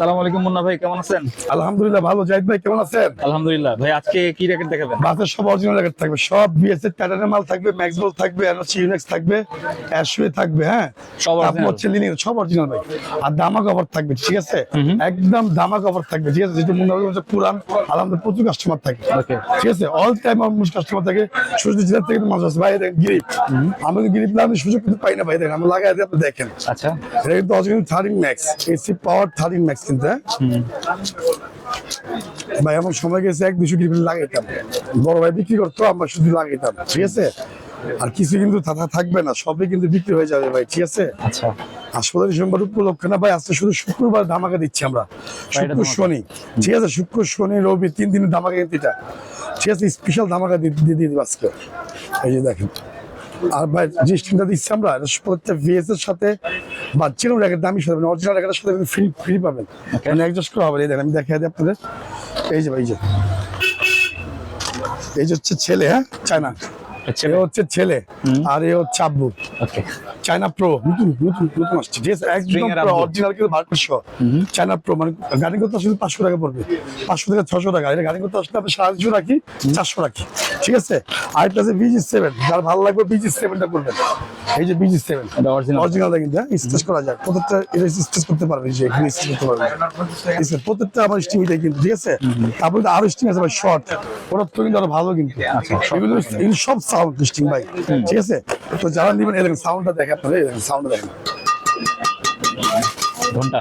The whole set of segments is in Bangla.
সালাম আলাইকুম মুন্না ভাই কেমন আছেন? আলহামদুলিল্লাহ ভালো। জাহিদ ভাই কেমন আছেন? আলহামদুলিল্লাহ। ভাই আজকে কি র্যাকেট দেখাবেন? বাসের সব অরিজিনাল রেকর্ড থাকবে। সব বিএসএ টাটানের মাল থাকবে ম্যাক্সবল থাকবে এনওসি ইউনেক্স থাকবে অ্যাশওয়ে থাকবে হ্যাঁ? সব তারপর হচ্ছে লিনিয়ার সব অরিজিনাল ভাই। আর দামা কভার থাকবে ঠিক আছে? একদম দামা কভার থাকবে ঠিক আছে? মুন্না ভাই হচ্ছে পুরান আলহামদুলিল্লাহ প্রচুর কাস্টমার থাকে. ঠিক আছে? অল টাইম আমার কাস্টমার থাকে। সুযোগ জেলার থেকে মানুষ আছে ভাই দেখেন গিরিপ আমি তো গিরিপ লাগানোর সুযোগ কিন্তু পাই না ভাই। দেখেন আমি লাগাই আপনি দেখেন। আচ্ছা। এটা কিন্তু original thirteen max AC power thirteen max হ্যাঁ ভাই এমন সময় গেছে এক দুশো কিলো লাগাইতাম। বড় ভাই বিক্রি করতো আমরা শুধু লাগাইতাম ঠিক আছে? আর কিছু কিন্তু থাকবে না সবই কিন্তু বিক্রি হয়ে যাবে ভাই ঠিক আছে? আচ্ছা। আর ষোলো ডিসেম্বর উপলক্ষে না ভাই আজকে শুধু শুক্রবার ধামাকা দিচ্ছি আমরা শুক্র শনি ঠিক আছে? শুক্র শনি রবি তিন দিনের ধামাকা কিন্তু এটা ঠিক আছে? স্পেশাল ধামাকা দিয়ে দিয়ে দেবো আজকে। এই যে দেখেন আর ভাই যে স্টিমটা দিচ্ছি আমরা প্রত্যেকটা ভিএস এর সাথে বা যেরকম র্যাকেট দামি সাথে অরিজিনাল র্যাকেটের সাথে ফ্রি ফ্রি পাবেন। মানে অ্যাডজাস্ট করা হবে। এই দেখেন আমি দেখে দিই আপনাদের। এই যে এই যে। এই যে হচ্ছে ছেলে হ্যাঁ? চায়না। এ হচ্ছে ছেলে আর এ হচ্ছে আব্বু। ওকে চায়না প্রো নতুন নতুন নতুন আসছে। ঠিক একদম String এর update। অরিজিনাল কিন্তু ভারত চায়না প্রো মানে গাড়ি করতে আসলে পাঁচশো টাকা পড়বে? পাঁচশো থেকে ছশো টাকা। এটা গাড়ি করতে আসলে আপনি সাড়ে তিনশো রাখি? চারশো রাখি। ঠিক আছে? আর একটা আছে বিজি সেভেন যার ভালো লাগবে বিজি সেভেনটা করবেন এই যে বিজি সেভেন অরিজিনালটা কিন্তু স্টেজ করা যায় প্রত্যেকটা এটা স্টেজ করতে পারবে যে এখানে স্টেজ করতে পারবে প্রত্যেকটা আমার স্টিং এটাই কিন্তু ঠিক আছে? তারপরে আরও স্টিং আছে শর্ট ওরা তো কিন্তু আরও ভালো কিন্তু। এগুলো সব সাউন্ড ঠিক আছে? তো যারা নিবেন দেখেন সাউন্ডটা দেখে আপনারা এই দেখেন সাউন্ডটা দেখেন। ঘণ্টা।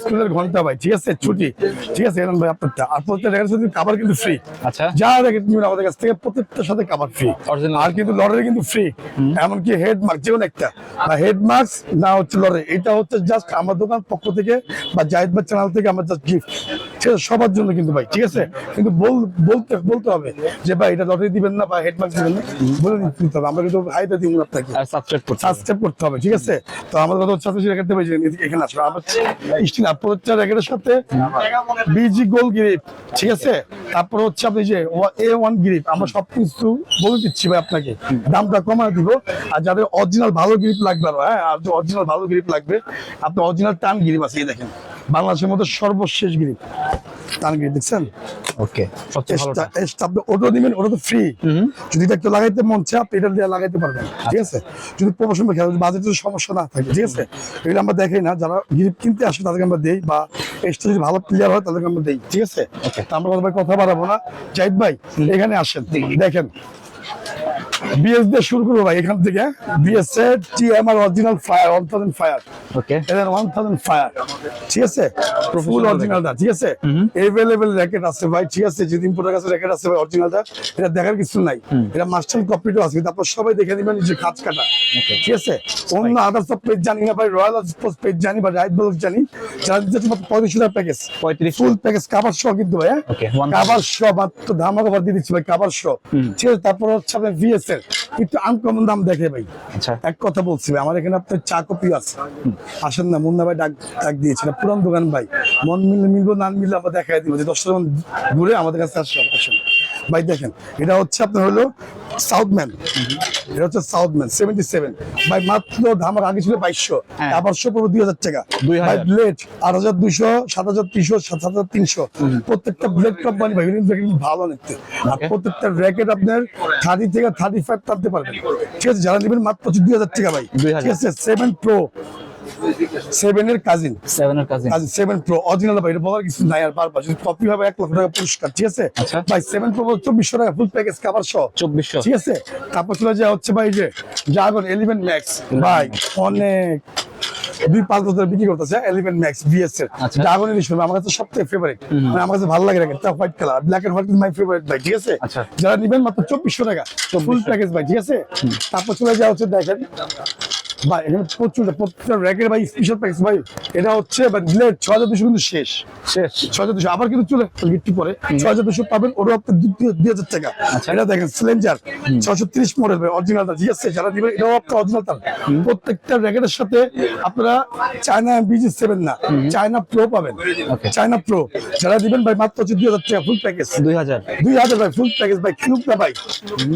স্কুলের ঘণ্টা ভাই ঠিক আছে? ছুটি। ঠিক আছে এরকম ভাই আপনারটা। আর প্রত্যেকটা রেখার সাথে কাবার কিন্তু ফ্রি আচ্ছা। যা রেখে নিবেন আমাদের কাছ থেকে প্রত্যেকটার সাথে কাবার ফ্রি আর কিন্তু লড়াই কিন্তু ফ্রি এমনকি হেড মার্ক যে কোনো একটা। বা হেড মার্ক না হচ্ছে এটা হচ্ছে জাস্ট আমার দোকান পক্ষ থেকে বা জাহিদ বা চ্যানেল থেকে আমার জাস্ট গিফট আছে সবার জন্য কিন্তু ভাই ঠিক আছে? কিন্তু বলতে বলতে হবে যে ভাই এটা লটারি দিবেন না বা হেড মার্ক দিবেন না বলে নিতে হবে। আমরা কিন্তু হাইতে দিব না আপনাকে সাবস্ক্রাইব করতে হবে। সাবস্ক্রাইব করতে হবে ঠিক আছে? তো আমাদের কথা হচ্ছে আপনি রেখাতে পারছেন এখানে আসবে। আবার স্টিল আপনার রেখাটের সাথে বিজি গোল গ্রিপ ঠিক আছে? তারপর হচ্ছে আপনি যে এ ওয়ান গ্রিপ আমরা সব কিছু বলে দিচ্ছি ভাই আপনাকে। দামটা কমায় দিব। আর যাদের অরিজিনাল ভালো গ্রিপ লাগবে আরও, হ্যাঁ? আর অরিজিনাল ভালো গ্রিপ লাগবে আপনি অরিজিনাল টান গ্রিপ আছে এই দেখেন। বাংলাদেশের মধ্যে সর্বশেষ গ্রিপ দেখছেন? ওকে দিবেন ওটা তো ফ্রি যদি একটু লাগাইতে মন চায় আপনি এটা দিয়ে লাগাইতে পারবেন ঠিক আছে? যদি প্রমোশন খেলা যদি সমস্যা না থাকে ঠিক আছে? এগুলো আমরা দেখাই না যারা গিফট কিনতে আসে তাদেরকে আমরা দেই বা এক্সট্রা যদি ভালো প্লেয়ার হয় তাদেরকে আমরা দেই ঠিক আছে? আমরা কথা বাড়াবো না। জাহিদ ভাই এখানে আসেন দেখেন। বিএস দিয়ে শুরু করব ভাই এখান থেকে। বিএস এর original fire one thousand fire okay এদের ওয়ান থাউজেন্ড ফায়ার ঠিক আছে? ফুল অরিজিনালটা ঠিক আছে? এভেলেবেল র্যাকেট আছে ভাই ঠিক আছে? যদি ইম্পোর্টের কাছে র্যাকেট আছে ভাই অরিজিনালটা এটা দেখার কিছু নাই। এটা মাস্টার আছে আপনার সবাই দেখে নেবেন যে খাঁচ কাটা। ঠিক আছে? অন্য আদার্স পেজ জানি না ভাই রয়্যাল পেজ জানি বা রাইট বলক জানি। যারা দিতে মাত্র পঁয়ত্রিশ টাকা প্যাকেজ 35 ফুল প্যাকেজ কাবার শো কিন্তু ভাই হ্যাঁ? কাবার মাত্র দিয়ে দিচ্ছি ভাই কাবার শো ঠিক আছে তারপর হচ্ছে আপনার এর একটু আনকমন দাম দেখে ভাই। আচ্ছা। এক কথা বলছি ভাই, আমার এখানে আপনার চা কপি আছে। আসেন না মুন্না ভাই ডাক ডাক দিয়েছে এটা পুরান দোকান ভাই। মন মিললে মিলবো না মিললে আমরা দেখাই দিব। যে দশটা ঘুরে আমাদের কাছে আসেন। ভাই দেখেন এটা হচ্ছে আপনার হলো সাউথম্যান। এটা হচ্ছে সাউথম্যান সেভেন্টি সেভেন ভাই মাত্র ধামার আগে ছিল বাইশশো। হ্যাঁ। আবার শো দুই হাজার টাকা। 2000 ভাই ব্লেড আট হাজার দুইশো সাত হাজার তিনশো সাত হাজার তিনশো। প্রত্যেকটা ব্লেড কোম্পানি ভাই কিন্তু ভালো নিতে আর প্রত্যেকটা র্যাকেট আপনার থার্টি থেকে থার্টি ফাইভ টানতে পারবেন। ঠিক আছে যারা নেবেন মাত্র দুই হাজার টাকা ভাই। ঠিক আছে সেভেন প্রো সেভেন এর cousin cousin seven pro original ভাই এটা বলার কিছু নাই আর বারবার। যদি কপি হবে এক লক্ষ টাকা পুরস্কার ঠিক আছে? আচ্ছা। ভাই সেভেন প্রো চব্বিশশো টাকা ফুল প্যাকেজ কাভার সহ। 2400 ঠিক আছে? তারপর চলে হচ্ছে ভাই যে জাগন এলিভেন ম্যাক্স ভাই অনেক দুই পাঁচ বছর বিক্রি করতেছে এলিভেন ম্যাক্স বিএস এর। আচ্ছা। ড্রাগন এডিশন আমার কাছে সবথেকে ফেভারিট মানে আমার কাছে ভালো লাগে white colour black and white my favourite ভাই ঠিক আছে? আচ্ছা। যারা নিবেন মাত্র চব্বিশশো টাকা ফুল প্যাকেজ ভাই ঠিক আছে? তারপর চলে যাওয়া হচ্ছে দেখেন ভাই এখানে প্রচুর প্রত্যেকটা র্যাকের ভাই স্পেশাল প্যাকেজ ভাই। এটা হচ্ছে ব্লেড ছয় হাজার দুশো কিন্তু শেষ। শেষ। ছয় হাজার দুশো আবার কিন্তু চলে একটু পরে। ছয় হাজার দুশো পাবেন আপনার দুই দুই হাজার টাকা। আচ্ছা। এটা দেখেন সিলেঞ্জার ছশো তিরিশ মডেল ভাই অরিজিনালটা ঠিক আছে? যারা দিবেন এটাও আপনার অরিজিনাল তার প্রত্যেকটা র্যাকেটের সাথে আপনারা চায়না বিজি সেভেন না চায়না প্রো পাবেন। চায়না প্রো যারা দিবেন ভাই মাত্র হচ্ছে দুই হাজার টাকা ফুল প্যাকেজ 2000 দুই হাজার ভাই ফুল প্যাকেজ ভাই কিনুক না ভাই।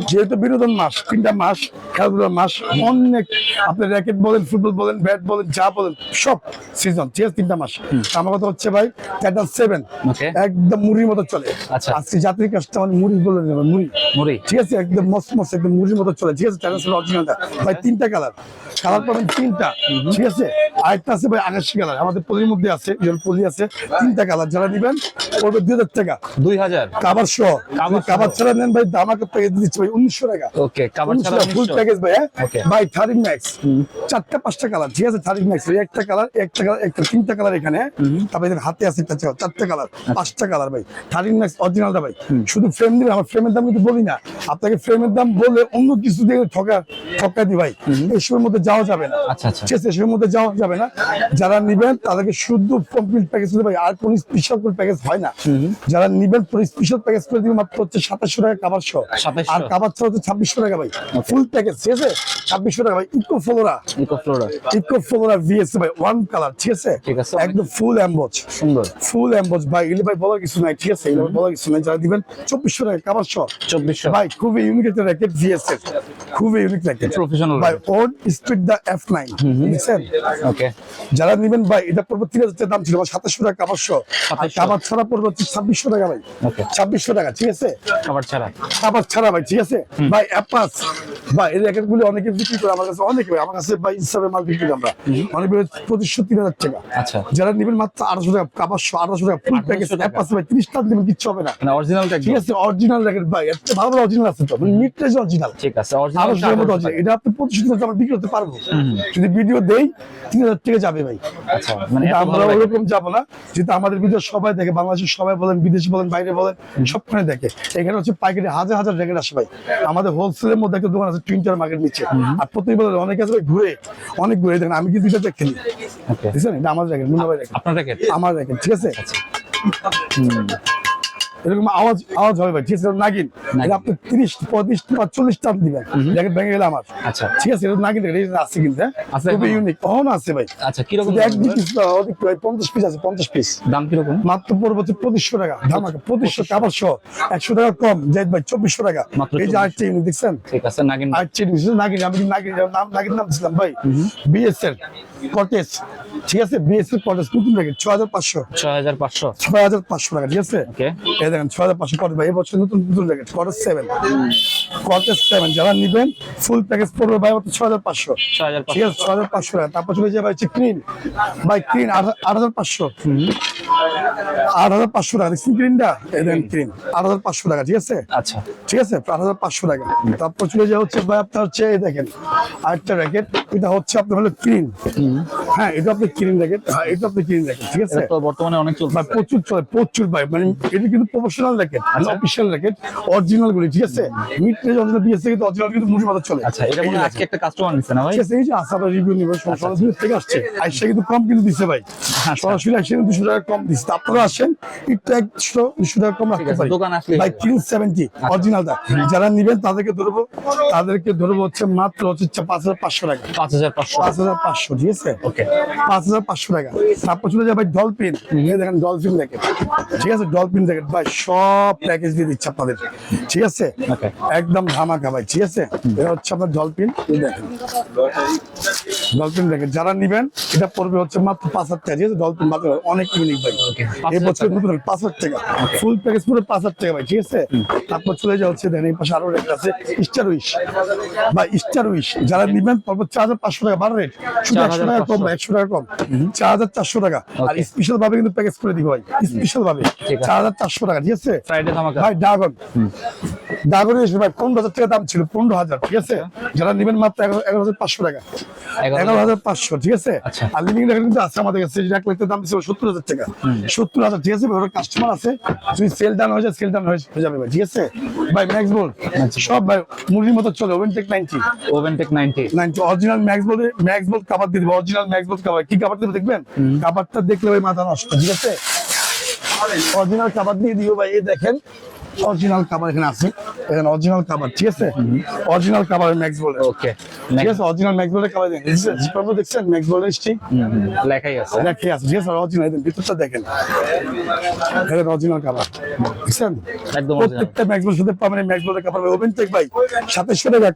যেহেতু বিনোদন মাস তিনটা মাস খেলাধুলার মাস অনেক আপনার র্যাকেট বলেন ফুটবল বলেন ব্যাট বলেন যা বলেন সব সিজন ঠিক আছে তিনটা মাস। আমার কথা হচ্ছে ভাই ক্যাটাল সেভেন একদম মুড়ির মতো চলে। আচ্ছা। আজকে কাজটা মানে মুড়ি বলে নেবে মুড়ি। মুড়ি? ঠিক আছে একদম মস্ত মস্ত একদম মুড়ির মতো চলে। ঠিক আছে চ্যালেঞ্জ অরিজিনালটা ভাই তিনটা কালার কালার পাবেন তিনটা। ঠিক আছে? আরেকটা আছে ভাই আকাশি কালার আমাদের পলির মধ্যে আছে পলি আছে তিনটা কালার যারা নিবেন পড়বে দুই হাজার টাকা। দুই হাজার? কাবার সহ। কাবার ছাড়া নেন ভাই দামাকে প্যাকেজ দিচ্ছি ভাই উনিশশো টাকা। ওকে কাবার ছাড়া ফুল প্যাকেজ ভাই হ্যাঁ. ভাই থার্টিন ম্যাক্স চারটা পাঁচটা কালার ঠিক আছে? থার্টিন ম্যাক্স একটা কালার একটা কালার একটা তিনটা কালার এখানে? তারপরে হাতে আছে একটা চারটা কালার আচ্ছা। পাঁচটা কালার ভাই। থার্টিন ম্যাক্স অরিজিনালটা ভাই। শুধু ফ্রেম দিবেন আমার ফ্রেমের দাম কিন্তু বলি না। আপনাকে ফ্রেমের দাম বলে অন্য কিছু দিয়ে ঠকা ঠকা দি ভাই। এসবের মধ্যে যাওয়া যাবে না। আচ্ছা, আচ্ছা। ঠিক আছে এসবের মধ্যে যাওয়া যাবে না। যারা নিবেন তাদেরকে শুদ্ধ কমপ্লিট প্যাকেজ দিতে ভাই। আর কোন স্পেশাল কোন প্যাকেজ হয় না। যারা নিবেন পুরো স্পেশাল প্যাকেজ করে দিবে মাত্র হচ্ছে সাতাশশো টাকা কাবার সহ 2700 আর কাবার ছাড়া হচ্ছে ছাব্বিশশো টাকা ভাই। ফুল প্যাকেজ ঠিক আছে? ছাব্বিশশো টাকা ভাই। Eco flora eco flora VS ভাই ওয়ান কালার ঠিক আছে? ঠিক আছে। একদম ফুল অ্যাম্বোজ সুন্দর। ফুল অ্যাম্বোজ ভাই এগুলি ভাই বলার কিছু নাই ঠিক আছে? এগুলো বলার কিছু নাই যারা দিবেন চব্বিশশো টাকা কাবার সহ চব্বিশশো। ভাই খুবই ইউনিক একটা র্যাকেট ভিএস এর খুবই ইউনিক র্যাকেট Professional ভাই own speed the F nine বুঝছেন ওকে যারা নিবেন ভাই এটা পড়বে তিন হাজার দাম ছিল সাতাশশো টাকা কাবার 2700 কাবার ছাড়া পড়বে ছাব্বিশশো টাকা ভাই। ছাব্বিশশো টাকা ঠিক আছে? কাবার ছাড়া। ভাই ঠিক আছে? ভাই অ্যাপাস ভাই এই র্যাকেট গুলি অনেকে বিক্রি করে আমার কাছে অনেকে আমার কাছে ভাই হিসাবে মাল বিক্রি আমরা। অনেক পঁচিশশো তিন হাজার টাকা। আচ্ছা। যারা নেবেন মাত্র আড়াইশো টাকা আড়াইশো টাকা ফুল প্যাকেজ টাকা। অ্যাপাস ভাই তিরিশ টাকা দেবেন কিচ্ছু হবে না। মানে অরিজিনালটা ঠিক আছে অরিজিনাল র্যাকেট ভাই এত ভালো অরিজিনাল আছে তো। মিড রেঞ্জ অরিজিনাল ঠিক আছে টাকার মতো। এটা আপনি পঁচিশ টাকা আমরা বিক্রি করতে পারব। যদি ভিডিও দেই তিন হাজার টাকা যাবে ভাই। আচ্ছা মানে আমরা ওরকম যাব না। যেহেতু আমাদের ভিডিও সবাই দেখে বাংলাদেশের সবাই বলেন বিদেশি বলেন বাইরে বলেন সবখানে দেখে। এখানে হচ্ছে পাইকারি হাজার হাজার র্যাকেট আসে ভাই। আমাদের হোলসেলের মধ্যে একটা দোকান আছে টুইন্টার মার্কেট নিচে। আর প্রতি বছর অনেক আছে ঘুরে অনেক ঘুরে দেখেন আমি কিন্তু এটা খেলি ওকে বুঝছেন? এটা আমার জায়গা আপনার র্যাকেট আমার জায়গা ঠিক আছে? এরকম আওয়াজ আওয়াজ হবে ভাই। ঠিক আছে নাগিন। আপনি তিরিশ পঁয়ত্রিশ বা চল্লিশ টান দিবেন। র্যাকেট ভেঙে গেলে আমার। আচ্ছা। ঠিক আছে এটা নাগিন এটা আছে কিন্তু? আছে খুবই ইউনিক আছে ভাই। আচ্ছা কীরকম শুধু পিস অধিক ভাই পঞ্চাশ পিস আছে পঞ্চাশ পিস দাম কীরকম? মাত্র পড়বে হচ্ছে পঁচিশশো টাকা। ধামাকা পঁচিশশো কাবার সহ। একশো টাকা কম জাহিদ ভাই চব্বিশশো টাকা। এই যে 2400 আরেকটা দেখছেন? ঠিক আছে নাগিন। নাগিন আমি নাগিন নাম নাগিন নাম দিছিলাম ভাই। বিএসএল কটেজ ঠিক আছে বিএসসি কটেজ নতুন রেখে ছয় হাজার পাঁচশো। ছয় হাজার পাঁচশো। ছয় হাজার পাঁচশো টাকা ঠিক আছে? এই দেখেন ছয় হাজার পাঁচশো কটেজ ভাই এবছর নতুন নতুন রেখে কটেজ সেভেন কটেজ সেভেন যারা নিবেন ফুল প্যাকেজ পড়বে ভাই মাত্র ছয় হাজার পাঁচশো। ছয় হাজার ঠিক আছে ছয় হাজার পাঁচশো টাকা। তারপর চলে যাবে হচ্ছে ক্রিন ভাই ক্রিন আট হাজার পাঁচশো। আট হাজার পাঁচশো টাকা। দেখছেন দেখেন ক্রিন আট হাজার পাঁচশো টাকা ঠিক আছে? আচ্ছা। ঠিক আছে? আট হাজার পাঁচশো টাকা। তারপর চলে যাওয়া হচ্ছে ভাই আপনার হচ্ছে দেখেন আরেকটা র্যাকেট এটা হচ্ছে আপনার হলো ক্রিন হ্যাঁ এটা আপনি ক্রিন র্যাকেট হ্যাঁ এটা আপনি ক্রিন র্যাকেট ঠিক আছে? বর্তমানে অনেক চলছে ভাই প্রচুর চলে প্রচুর ভাই। মানে এটা কিন্তু professional racket official racket original গুলি ঠিক আছে? মিড রেঞ্জ অরিজিনাল দিয়েছে কিন্তু অরিজিনাল কিন্তু মুড়ি মাথা চলে। আচ্ছা এটা মনে আজকে একটা কাস্টমার নিচ্ছে না ভাই? ঠিক আছে এই যে আসামের রিভিউ নিবে সরাসরি থেকে আসছে। আইসা কিন্তু কম কিন্তু দিছে ভাই। সরাসরি আসছে কিন্তু দুশো টাকা কম দিচ্ছে আপনারা আসেন একটু একশো দুশো টাকা কম রাখতে পারি হবে। তিন সেভেন্টি অরিজিনালটা যারা নিবেন তাদেরকে ধরবো তাদেরকে ধরবো হচ্ছে মাত্র হচ্ছে পাঁচ হাজার পাঁচশো টাকা। পাঁচ হাজার পাঁচশো। পাঁচ হাজার পাঁচশো ঠিক আছে? ওকে। পাঁচ হাজার পাঁচশো টাকা। তারপর চলে যাবে ডলফিন দেখেন ডলফিন র্যাকেট ঠিক আছে? ডলফিন র্যাকেট ভাই সব প্যাকেজ দিয়ে দিচ্ছে আপনাদের। ঠিক আছে? একদম ধামাকা ভাই। ঠিক আছে? এটা হচ্ছে আপনার ডলফিন দেখেন। ডলফিন র্যাকেট যারা নিবেন এটা পড়বে হচ্ছে মাত্র পাঁচ হাজার টাকা। ডলফিন মাত্র অনেক ইউনিক ভাই এই বছর নতুন পাঁচ হাজার টাকা। ফুল প্যাকেজ পুরো পাঁচ হাজার টাকা ভাই ঠিক আছে? তারপর চলে যাওয়া হচ্ছে দেখেন এই পাশে আরও রেট আছে স্টার উইশ বা স্টার উইশ যারা নিবেন পড়বে চার হাজার পাঁচশো টাকা বারো রেট শুধু একশো টাকা কম একশো টাকা কম। চার হাজার চারশো টাকা। আর স্পেশাল ভাবে কিন্তু প্যাকেজ করে দিব ভাই। স্পেশাল ভাবে। চার হাজার চারশো টাকা ঠিক আছে? ভাই ড্রাগন ভাই পনেরো হাজার টাকা দাম ছিল পনেরো হাজার ঠিক আছে? যারা নেবেন মাত্র এগারো হাজার পাঁচশো টাকা। এগারো হাজার। পাঁচশো ঠিক আছে? আচ্ছা। আর লিভিং কিন্তু আছে আমাদের কাছে এক লাখের দাম দিচ্ছে সত্তর হাজার টাকা। সত্তর হাজার ঠিক আছে? কাস্টমার আছে সেল ডান হয়ে যায় সেল ডান হয়ে যাবে ভাই ঠিক আছে? ভাই ম্যাক্স সব ভাই মুরগির মতো চলে open tech ninety open tech ninety ninety original max max বল কাবার দিয়ে দেবো অরিজিনাল ম্যাক্স বল কাবার কি কাবার দেবে দেখবেন? কাবারটা দেখলে ভাই মাথা নষ্ট ঠিক আছে? অরিজিনাল কাবার দিয়ে দিও ভাই এই দেখেন। অরিজিনাল কাবার এখানে আছে। এখানে অরিজিনাল কাবার ঠিক আছে? অরিজিনাল কাবার ম্যাক্স বলে। ওকে ঠিক আছে অরিজিনাল ম্যাক্স বোল্ডের দেন জিপার দেখছেন? ম্যাক্স স্টিক হুম, হুম, লেখাই আছে। লেখে আছে। ঠিক আছে অরিজিনাল ভিতরটা দেখেন। এটা অরিজিনাল কাভার বুঝছেন? একদম প্রত্যেকটা ম্যাক্স সাথে পাবেন ম্যাক্স বোল্ডের কাভার ওপেন টেক ভাই সাতাশশো টাকা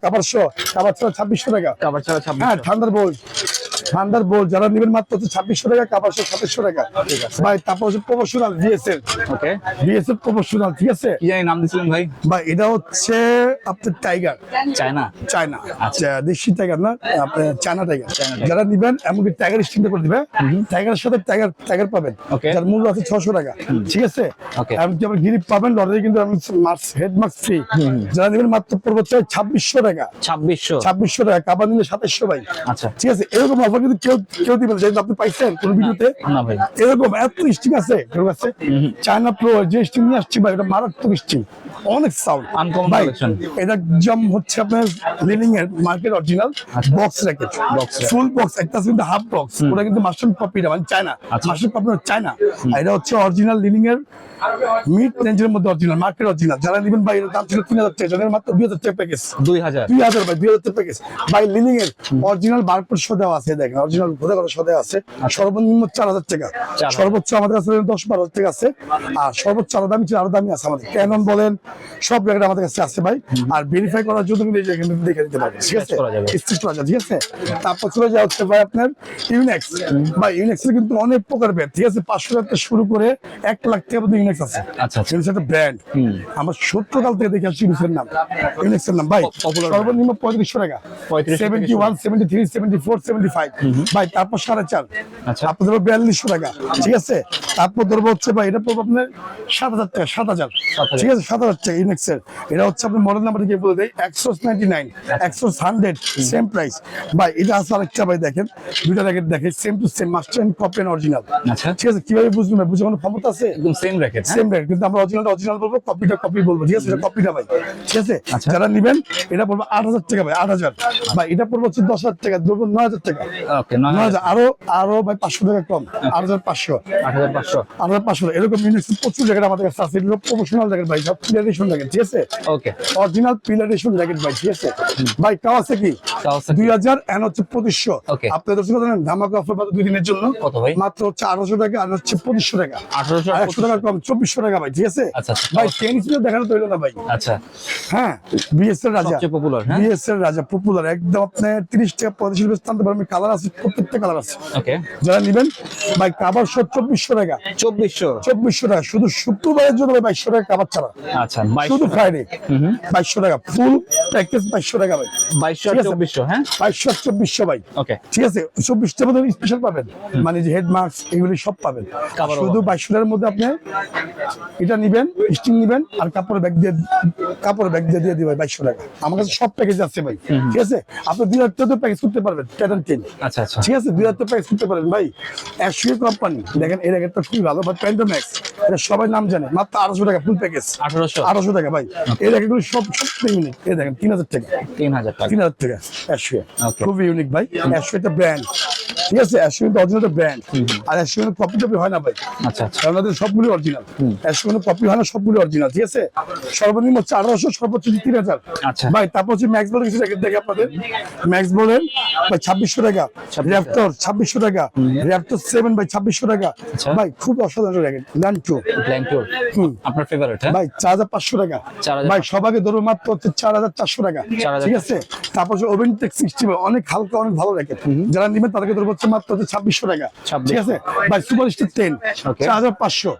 ছাড়া ছাড়া হ্যাঁ বোল্ট বোল্ট যারা নেবেন মাত্র হচ্ছে ছাব্বিশশো টাকা শো সাতাশশো টাকা। ভাই তারপর হচ্ছে professional DSL okay DSL professional ঠিক আছে? কি জানি নাম দিছিলেন ভাই? ভাই এটা হচ্ছে আপনার টাইগার চায়না চায়না আচ্ছা। দেশি টাইগার না আপনার চায়না টাইগার যারা নিবেন এমনকি টাইগার স্টিমটা করে দিবে টাইগারের সাথে টাইগার টাইগার পাবেন। যার মূল্য আছে ছশো টাকা। ঠিক আছে? এমনকি গিরিপ পাবেন লটারি কিন্তু হেড মার্কস ফ্রি যারা নিবেন মাত্র পড়ব চাই ছাব্বিশশো টাকা। ছাব্বিশশো। ছাব্বিশশো টাকা নিলে সাতাশশো ভাই। আচ্ছা। ঠিক আছে? এরকম অফার কিন্তু কেউ কেউ দিবেন যেহেতু আপনি পাইছেন কোন ভিডিওতে না ভাই। এরকম এত স্টিং আছে কেউ আছে? চায়না প্রো যে স্টিং নিয়ে আসছি ভাই এটা মারাত্মক স্টিং অনেক সাউন্ড। এটা জম হচ্ছে আপনার লিলিং এর market original box racket full box একটা কিন্তু হাফ বক্স ওটা কিন্তু মাস্টার কপিটা মানে চায়না আচ্ছা। মাস্টার কপি চায়না আর এটা হচ্ছে অরিজিনাল লিলিং এর মিড রেঞ্জের মধ্যে অরিজিনাল মার্কেট অরিজিনাল যারা নেবেন ভাই দাম ছিল তিন হাজার টাকা মাত্র দুই হাজার টাকা প্যাকেজ দুই হাজার। দুই হাজার ভাই দুই হাজার প্যাকেজ ভাই লিলিং এর অরিজিনাল বারকোড শো দেওয়া আছে দেখেন অরিজিনাল ভোদা করা শো আছে। আর সর্বনিম্ন চার হাজার টাকা। সর্বোচ্চ আমাদের কাছে দশ বারো হাজার টাকা আছে। আর সর্বোচ্চ আরও দামি ছিল আরও দামি আছে আমাদের। ক্যানন বলেন সব জায়গায় আমাদের কাছে আছে ভাই। আর ভেরিফাই করার জন্য কিন্তু দেখে দিতে পারবেন ঠিক আছে? ঠিক আছে? তারপর চলে যাওয়া হচ্ছে ভাই আপনার ইউনেক্স ভাই ইউনেক্স এর কিন্তু অনেক প্রকার ব্যাট ঠিক আছে? পাঁচশো টাকা শুরু করে এক লাখ টাকা পর্যন্ত ইউনেক্স আছে। আচ্ছা ইউনেক্স একটা ব্র্যান্ড আমার সত্য কাল থেকে দেখে আসছি ইউনেক্সের নাম। ইউনেক্সের নাম ভাই সর্বনিম্ন পঁয়ত্রিশশো টাকা। Seventy one seventy three seventy four seventy five ভাই তারপর সাড়ে চার। আচ্ছা। তারপর ধরবো বিয়াল্লিশশো টাকা ঠিক আছে? তারপর ধরবো হচ্ছে ভাই এটা পড়ব আপনার সাত হাজার টাকা সাত হাজার। ঠিক আছে? সাত হাজার টাকা ইউনেক্সের এটা হচ্ছে আপনার মডেল নাম্বার বলে দেয় একশো নাইনটি নাইন একশো হান্ড্রেড সেম প্রাইস ভাই এটা আছে আরেকটা ভাই দেখেন। দুইটা র্যাকেট দেখেন same to same master and copy and original আচ্ছা। ঠিক আছে কীভাবে বুঝবেন ভাই? বুঝে কোনো ক্ষমতা আছে? একদম সেম র্যাকেট সেম রেট কিন্তু আমরা অরিজিনালটা অরিজিনাল বলব কপিটা কপি বলব। ঠিক আছে এটা কপিটা ভাই। ঠিক আছে? আচ্ছা। যারা নিবেন এটা পড়ব আট হাজার টাকা ভাই আট হাজার। ভাই এটা পড়ব হচ্ছে দশ হাজার টাকা ধরবো নয় হাজার টাকা। ওকে নয় হাজার। আরও আরও ভাই পাঁচশো টাকা কম আট হাজার পাঁচশো। আট হাজার পাঁচশো। আট হাজার পাঁচশো। এরকম প্রচুর জায়গায় আমাদের কাছে আছে। এগুলো প্রফেশনাল জায়গায় ভাই সব পিলারেশন জায়গায় ঠিক আছে? ওকে অরিজিনাল পিলারেশন জ্যাকেট ভাই ঠিক আছে? ভাই কাওয়াসাকি Kawasaki। দুই হাজার এন হচ্ছে পঁচিশশো। Okay. দর্শক ধামাকা অফার পাবে দুই দিনের জন্য। কত ভাই? মাত্র হচ্ছে আঠারোশো টাকা আর হচ্ছে পঁচিশশো টাকা। আঠারোশো একশো টাকা কম চব্বিশশো টাকা ভাই ঠিক আছে? আচ্ছা, আচ্ছা। ভাই টেনিস দেখানো তো না ভাই। আচ্ছা। হ্যাঁ বিএস রাজা। পপুলার হ্যাঁ? রাজা পপুলার একদম আপনার তিরিশ টাকা পঁয়ত্রিশ টাকা টানতে পারবেন কালার আছে প্রত্যেকটা কালার আছে। যারা নিবেন ভাই কাবার সব চব্বিশশো টাকা। চব্বিশশো। চব্বিশশো টাকা। শুধু শুক্রবারের জন্য বাইশশো টাকা কাবার ছাড়া। আচ্ছা শুধু ফ্রাইডে বাইশশো টাকা। ফুল প্যাকেজ বাইশশো টাকা ভাই। বাইশশো। চব্বিশশো হ্যাঁ? বাইশশো চব্বিশশো ভাই। ওকে ঠিক আছে? চব্বিশটার মধ্যে স্পেশাল পাবেন। মানে যে হেড এগুলি সব পাবেন। শুধু বাইশশোটার মধ্যে আপনি এটা নিবেন স্টিং নিবেন আর কাপড়ের ব্যাগ দিয়ে কাপড়ের ব্যাগ দিয়ে দিয়ে দিবেন বাইশশো টাকা। আমার কাছে সব প্যাকেজ আছে ভাই। ঠিক আছে? আপনি দুই হাজার টাকা প্যাকেজ করতে পারবেন প্যাটার্ন টেন আচ্ছা আচ্ছা। ঠিক আছে? দুই হাজার প্যাকেজ করতে পারবেন। ভাই একশো কোম্পানি দেখেন এই র্যাকেটটা খুবই ভালো বাট প্যান্টোম্যাক্স এটা সবাই নাম জানে। মাত্র আঠারোশো টাকা ফুল প্যাকেজ আঠারোশো? আঠারোশো টাকা ভাই। এই র্যাকেটগুলো সব সব ইউনিক এই দেখেন তিন হাজার টাকা। তিন হাজার টাকা। তিন হাজার টাকা। একশো Okay. খুবই ইউনিক ভাই. একশো একটা ব্র্যান্ড ঠিক আছে অরিজিনাল ব্র্যান্ড আর কপি টপি হয় না ভাই। আচ্ছা আচ্ছা। কারণ সবগুলি অরিজিনাল কপি হয় না সবগুলি অরিজিনাল ঠিক আছে? সর্বনিম্ন আঠারোশো সর্বোচ্চ তিন হাজার। আচ্ছা। ভাই তারপর হচ্ছে ম্যাক্স বলের কিছু দেখে আপনাদের। ম্যাক্স বলের ভাই ছাব্বিশশো টাকা। র্যাপটর ছাব্বিশশো টাকা। র্যাপটর সেভেন ভাই ছাব্বিশশো টাকা। আচ্ছা। ভাই খুব অসাধারণ র্যাকেট ল্যান্ড টু ব্ল্যাঙ্ক টুর হুম। আপনার ফেভারিট হ্যাঁ? ভাই চার হাজার পাঁচশো টাকা। ভাই সবাইকে ধরো মাত্র হচ্ছে চার হাজার চারশো টাকা। ঠিক আছে? তারপর ওভেন টেক সিক্সটি অনেক হালকা অনেক ভালো র্যাকেট যারা নিবেন তাদেরকে ধরবো হচ্ছে মাত্র ছাব্বিশশো টাকা। ঠিক আছে? ভাই সুপার স্টার টেন চার হাজার পাঁচশো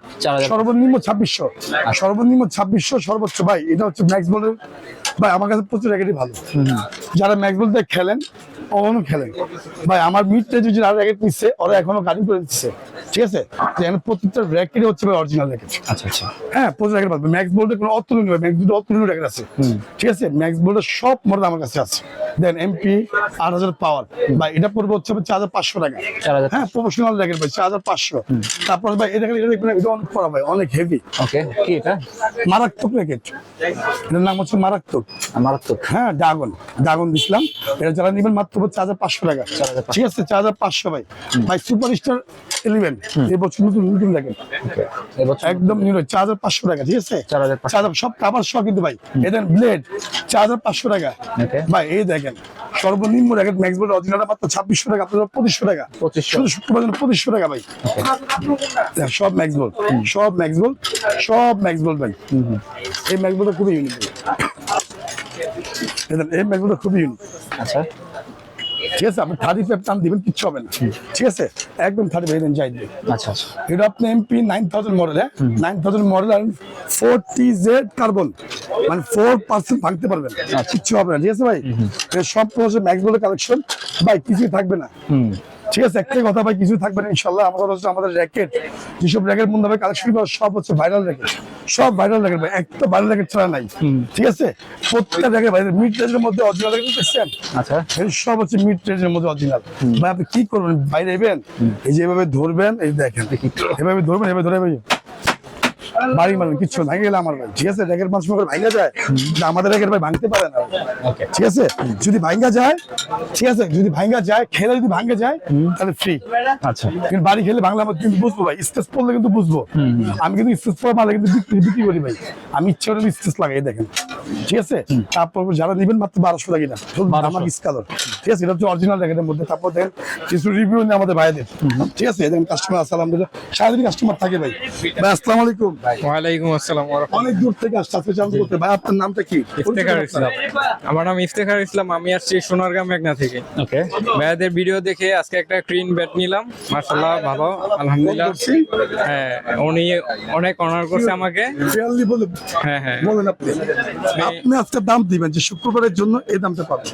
সর্বনিম্ন ছাব্বিশশো। আর সর্বনিম্ন ছাব্বিশশো সর্বোচ্চ। ভাই এটা হচ্ছে ম্যাক্স বলের ভাই আমার কাছে প্রচুর র্যাকেটই ভালো। যারা ম্যাক্স বল দিয়ে খেলেন অন্য খেলেন। ভাই আমার মিড রেঞ্জে যারা র্যাকেট নিচ্ছে ওরা এখনও গাড়ি করে দিচ্ছে। ঠিক আছে? এখানে প্রত্যেকটা র্যাকেটই হচ্ছে ভাই অরিজিনাল র্যাকেট আচ্ছা আচ্ছা। হ্যাঁ প্রচুর র্যাকেট পাবে ম্যাক্স বলতে কোনো অতুলনীয় ম্যাক্স দুটো অতুলনীয় র্যাকেট আছে। ঠিক আছে? ম্যাক্স বোল্ডের সব মডেল আমার কাছে আছে। দেন এমপি আট হাজার পাওয়ার ভাই এটা পড়বে হচ্ছে চার হাজার পাঁচশো টাকা। হ্যাঁ প্রফেশনাল র্যাকেট ভাই চার হাজার পাঁচশো। তারপর ভাই এটা এটা দেখবেন এটা অনেক পড়া ভাই অনেক হেভি ওকে কি এটা? মারাত্মক র্যাকেট এটার নাম হচ্ছে মারাত্মক। মারাত্মক। হ্যাঁ ড্রাগন। ড্রাগন দিছিলাম। এটা যারা নেবেন মাত্র চার হাজার পাঁচশো টাকা। 4,500 ঠিক আছে চার হাজার পাঁচশো ভাই। ভাই সুপার স্টার ইলেভেন এই নতুন নতুন র্যাকেট একদম চার হাজার পাঁচশো টাকা ঠিক আছে? চার হাজার সব কাবার সহ কিন্তু ভাই। এদের ব্লেড চার হাজার পাঁচশো টাকা। ভাই এই দেখেন সর্বনিম্ন র্যাকেট ম্যাক্স বোর্ড অরিজিনাল মাত্র ছাব্বিশশো টাকা আপনার পঁচিশশো টাকা। 2500 শুক্রবার জন্য পঁচিশশো টাকা ভাই। সব ম্যাক্স বোর্ড সব ম্যাক্স বোর্ড সব ম্যাক্স বোর্ড ভাই এই ম্যাক্স বোর্ডটা খুবই ইউনিক এই খুবই ইউনিক আচ্ছা। ঠিক আছে আপনি থার্টি ফাইভ টান দিবেন কিচ্ছু হবে না। ঠিক আছে একদম থার্টি ফাইভ যাই দিবে আচ্ছা আচ্ছা। এটা আপনি এমপি নাইন থাউজেন্ড মডেল হ্যাঁ? নাইন থাউজেন্ড মডেল আর ফোর টি জেড কার্বন মানে ফোর পার্সেন্ট ভাঙতে পারবেন। কিচ্ছু হবে না ঠিক আছে ভাই? সব প্রসেস ম্যাক্স বলে কালেকশন ভাই কিছুই থাকবে না। ঠিক আছে একটাই কথা ভাই কিছু থাকবে না ইনশাল্লাহ। আমার কথা হচ্ছে আমাদের র্যাকেট যেসব র্যাকেট মধ্যে কালেকশন করা সব হচ্ছে ভাইরাল র্যাকেট সব ভাইরাল র্যাকেট ভাই। একটা ভাইরাল র্যাকেট ছাড়া নাই। ঠিক আছে? প্রত্যেকটা র্যাকেট ভাই মিড রেঞ্জের মধ্যে অরিজিনাল র্যাকেট দেখছেন? আচ্ছা। এই সব হচ্ছে মিড রেঞ্জের মধ্যে অরিজিনাল ভাই আপনি কি করবেন? বাইরে এবেন এই যে এভাবে ধরবেন এই দেখেন এভাবে ধরবেন এভাবে ধরে ভাই। বাড়ি মারবেন কিচ্ছু ভেঙে গেলে আমার ভাই। ঠিক আছে? র্যাকের মানুষ মনে করে ভাঙা যায় কিন্তু আমাদের র্যাকের ভাই ভাঙতে পারে না। ঠিক আছে? যদি ভাঙ্গা যায় ঠিক আছে? যদি ভাঙ্গা যায় খেলে যদি ভাঙ্গা যায় তাহলে ফ্রি আচ্ছা। কিন্তু বাড়ি খেলে বাংলা মধ্যে কিন্তু বুঝব ভাই স্টেজ পড়লে কিন্তু বুঝব। আমি কিন্তু স্টেজ পড়া মালে কিন্তু বিক্রি করি ভাই। আমি ইচ্ছে করে স্টেজ লাগাই দেখেন। ঠিক আছে? তারপর যারা নেবেন মাত্র বারোশো টাকা না আমার স্কালর। ঠিক আছে? এটা হচ্ছে অরিজিনাল র্যাকেটের মধ্যে। তারপর দেখেন কিছু রিভিউ নেই আমাদের ভাইদের। ঠিক আছে? দেখেন কাস্টমার আছে আলহামদুলিল্লাহ সারাদিন কাস্টমার থাকে ভাই। ভাই আসসালামু আলাইকুম। ওয়ালাইকুম আসসালাম অনেক দূর থেকে আসছে আজকে জানতে করতে ভাই আপনার নামটা কি? ইফতেখার ইসলাম। আমার নাম ইফতেখার ইসলাম আমি আসছি সোনারগাঁ মেঘনা থেকে। ওকে। ভাইয়াদের ভিডিও দেখে আজকে একটা ক্রিন ব্যাট নিলাম। ভালো আলহামদুলিল্লাহ। হ্যাঁ উনি অনেক অনার করছে আমাকে। বলে হ্যাঁ হ্যাঁ। বলেন আপনি। আপনি আজকে দাম দিবেন যে শুক্রবারের জন্য এই দামটা পাবেন।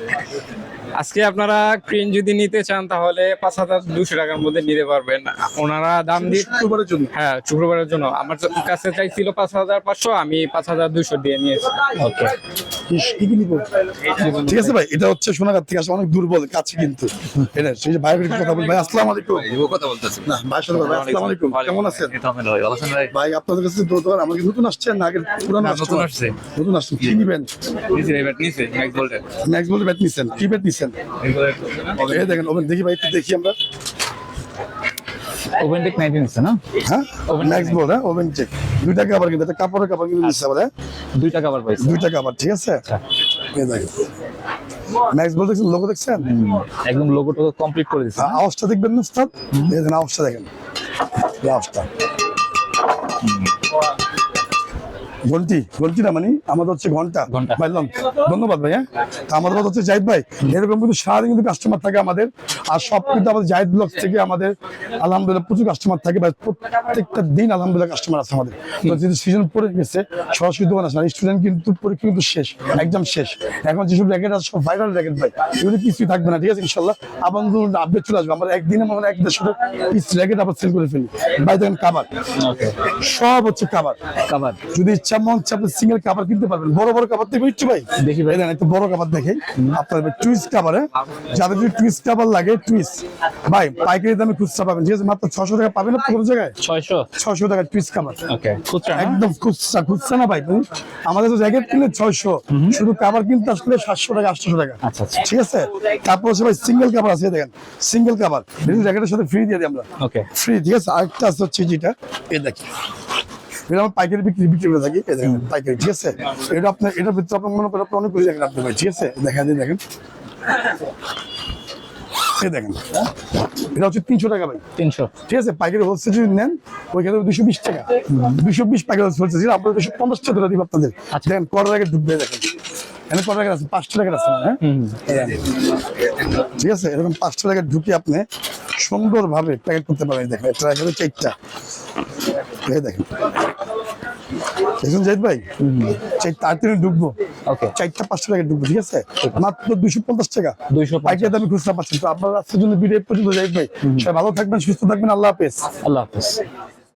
আজকে আপনারা ক্রিন যদি নিতে চান তাহলে পাঁচ হাজার দুশো টাকার মধ্যে নিতে পারবেন। ওনারা দাম দিয়ে শুক্রবারের জন্য। হ্যাঁ শুক্রবারের জন্য। আমার কাছে চাইছিল পাঁচ হাজার পাঁচশো আমি পাঁচ হাজার দুশো দিয়ে নিয়েছি। ওকে। ইস, কি কি নিবো? ঠিক আছে ভাই এটা হচ্ছে সোনাগার থেকে আসলে অনেক দুর্বল কাছে কিন্তু। এটা সেই যে ভাইয়ের কথা বল ভাই আসসালামু আলাইকুম। কথা বলতেছি। না ভাই ভাই আসসালামু আলাইকুম। কেমন আছেন? ভাই আপনাদের কাছে দোকান আমাকে নতুন আসছেন না আগে পুরানো নতুন আসছে। নতুন আসছেন কি নিবেন? নিচে ম্যাক্স ভোল্টের ম্যাক্স বলে ব্যাট নিছেন। কি ব্যাট নিছেন? এই দেখেন ওভেন দেখি ভাই একটু দেখি আমরা। ওভেন টেক নাইনটিন আছে না? হ্যাঁ? ওভেন ম্যাক্স বল হ্যাঁ? ওভেন চেক দুইটা কাবার কিন্তু একটা কাপড়ের কাপড় কিন্তু নিচ্ছে আবার হ্যাঁ দুই টাকা আবার পাইছে। দুইটা ঠিক আছে? এই দেখেন। ম্যাক্স বল দেখছেন? লোগো দেখছেন? একদম লোগোটা কমপ্লিট করে আ- আওয়াজটা দেখবেন না স্যার? দেখেন আওয়াজটা দেখেন। আওয়াজটা। ঘন্টি ঘন্টি না মানে আমাদের হচ্ছে ঘণ্টা ধন্যবাদ ভাই হ্যাঁ আমাদের হচ্ছে জাহিদ ভাই এরকম কিন্তু সারাদিন কিন্তু কাস্টমার থাকে আমাদের। আর সব কিন্তু আমাদের জাহিদ ব্লক থেকে আমাদের আলহামদুলিল্লাহ প্রচুর কাস্টমার থাকে। ভাই প্রত্যেকটা দিন আলহামদুলিল্লাহ কাস্টমার আছে আমাদের। তো যেহেতু সিজন পড়ে গেছে সরাসরি দোকান আসে না। স্টুডেন্ট কিন্তু পরীক্ষা কিন্তু শেষ একদম শেষ। এখন যেসব র্যাকেট আছে সব ভাইরাল র্যাকেট ভাই। এগুলো কিছুই থাকবে না ঠিক আছে ইনশাল্লাহ আবার নতুন আপডেট চলে আসবে। আমরা একদিনে আমরা এক দেড়শো পিস র্যাকেট আবার সেল করে ফেলি। ভাই দেখেন কাবার সব হচ্ছে কাবার কাভার যদি ইচ্ছা মন চায় আপনি সিঙ্গেল কাভার কিনতে পারবেন। বড় বড় কাভার দেখবেন ইচ্ছু ভাই। দেখি ভাই। দেন একটু বড় কাবার দেখে আপনার টুইস্ট কাভারে যাদের যদি টুইস্ট কাভার লাগে টুইস্ট ভাই পাইকারি দামে খুচরা পাবেন। ঠিক আছে মাত্র ছশো টাকা পাবেন আপনি কোনো জায়গায়? ছয়শো? ছশো টাকা টুইস্ট কাভার খুচরা একদম খুচরা খুচরা না ভাই আমাদের তো জ্যাকেট কিনলে ছয়শো। শুধু কাভার কিনতে আসলে সাতশো টাকা আটশো টাকা। আচ্ছা আচ্ছা। ঠিক আছে? তারপর হচ্ছে ভাই সিঙ্গেল কাভার আছে দেখেন। সিঙ্গেল কাভার জ্যাকেটের সাথে ফ্রি দিয়ে দিই আমরা। ওকে। ফ্রি ঠিক আছে? আরেকটা আছে হচ্ছে যেটা এই দেখি এটা আমরা পাইকারি বিক্রি বিক্রি করে থাকি এই পাইকারি ঠিক আছে? এটা আপনার এটার ভিতরে আপনার মনে করেন আপনি অনেক কিছু দেখেন আপনি ভাই ঠিক আছে? দেখা দেখেন। এই দেখেন। এটা হচ্ছে তিনশো টাকা ভাই তিনশো। ঠিক আছে? পাইকারি হোলসেল যদি নেন ওইখানে দুশো বিশ টাকা। দুশো বিশ পাইকারি হোলসেল যেটা আপনার দুশো পঞ্চাশ টাকা ধরে দিব আপনাদের। আচ্ছা। দেখেন কত টাকা ডুববে দেখেন। এখানে কত টাকা আছে পাঁচশো টাকা আছে হ্যাঁ? ঠিক আছে? এরকম পাঁচশো টাকা ঢুকে আপনি সুন্দরভাবে প্যাকেট করতে পারেন দেখেন। এটা চারটা। দেখেন। দেখুন জাহিদ ভাই চাই তাড়াতাড়ি ঢুকবো ওকে চারটা পাঁচশো টাকা ঢুকবো ঠিক আছে? মাত্র দুশো পঞ্চাশ টাকা। দুইশো পাইকারি দামে খুচরা পাচ্ছেন। তো আপনার আজকের জন্য ভিডিও পর্যন্ত জাহিদ ভাই। সবাই ভালো থাকবেন সুস্থ থাকবেন। আল্লাহ হাফেজ। আল্লাহ হাফেজ।